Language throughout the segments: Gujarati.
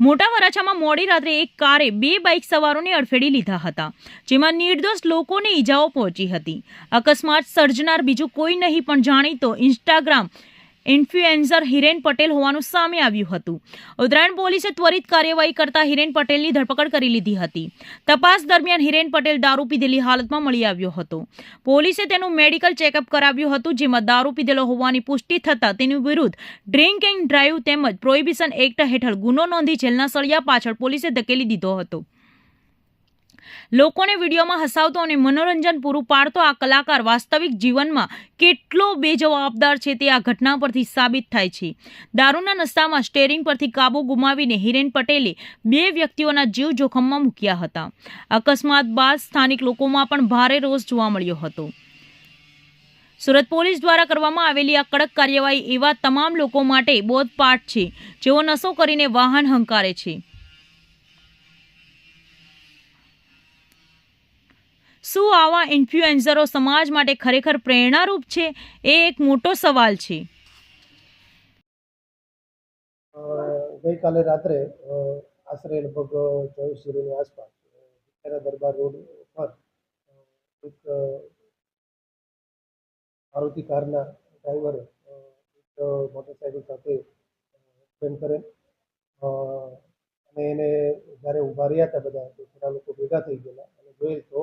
મોટા વરાછામાં મોડી રાત્રે એક કારે બે બાઇક સવારોને અડફેડી લીધા હતા, જેમાં નિર્દોષ લોકોને ઈજાઓ પહોંચી હતી. અકસ્માત સર્જનાર બીજું કોઈ નહીં પણ જાણીતો ઇન્સ્ટાગ્રામ ઇન્ફ્લુએન્સર હિરેન પટેલ હોવાનું સામે આવ્યું હતું. ઉત્તરાયણ પોલીસે ત્વરિત કાર્યવાહી કરતા હિરેન પટેલની ધરપકડ કરી લીધી હતી. તપાસ દરમિયાન હિરેન પટેલ દારૂ પીધેલી હાલતમાં મળી આવ્યો હતો. પોલીસે તેનું મેડિકલ ચેકઅપ કરાવ્યું હતું, જેમાં દારૂ પીધેલો હોવાની પુષ્ટિ થતાં તેની વિરુદ્ધ ડ્રિંક એન્ડ ડ્રાઈવ તેમજ પ્રોહિબિશન એક્ટ હેઠળ ગુનો નોંધી જેલના સળિયા પાછળ પોલીસે ધકેલી દીધો હતો. લોકોને વિડીયોમાં હસાવતો અને મનોરંજન પૂરું પાડતો આ કલાકાર વાસ્તવિક જીવનમાં કેટલો બેજવાબદાર છે તે આ ઘટના પરથી સાબિત થાય છે. દારૂના નશામાં સ્ટેરિંગ પરથી કાબુ ગુમાવીને હિરેન પટેલે બે વ્યક્તિઓના જીવ જોખમમાં મૂક્યા હતા. અકસ્માત બાદ સ્થાનિક લોકોમાં પણ ભારે રોષ જોવા મળ્યો હતો. સુરત પોલીસ દ્વારા કરવામાં આવેલી આ કડક કાર્યવાહી એવા તમામ લોકો માટે બોધપાઠ છે. જેઓ નશો કરીને વાહન હંકારે છે. શું આવા ઇન્ફ્લુએન્સરો સમાજ માટે ખરેખર પ્રેરણારૂપ છે? એ એક મોટો સવાલ છે. ગઈકાલે રાત્રે આશરે લગભગ ચોવીસ જીરોની આસપાસ દરબાર રોડ પર એક મારુતિ કારના ડ્રાઈવરે એક મોટરસાઇકલ સાથે એક્સિડન્ટ કરેલ. અને એને જ્યારે ઊભા રહ્યા હતા બધા થોડા લોકો ભેગા થઈ ગયેલા, અને જોઈએ તો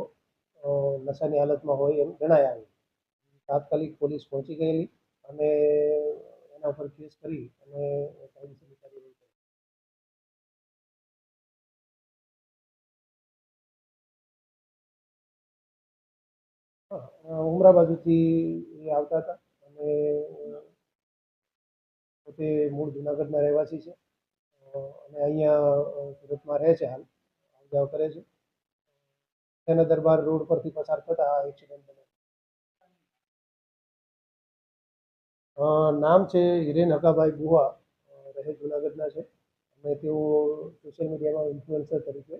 નશાની હાલતમાં હોય એમ જણાય આવી. તાત્કાલિક પોલીસ પહોંચી ગયેલી અને એના ઉપર કેસ કરી અને ઉમરા બાજુથી એ આવતા હતા અને પોતે મૂળ જુનાગઢના રહેવાસી છે. અને અહીંયા સુરતમાં રહે છે હાલ. આવ જાવ કરે છે. તેના દરબાર રોડ પરથી પસાર થતા આ એક્સિડન્ટ બન્યો નામ છે હિરેન હકાભાઈ ગુહા. રહે જુનાગઢના છે. અને તેઓ સોશિયલ મીડિયામાં ઇન્ફ્લુએન્સર તરીકે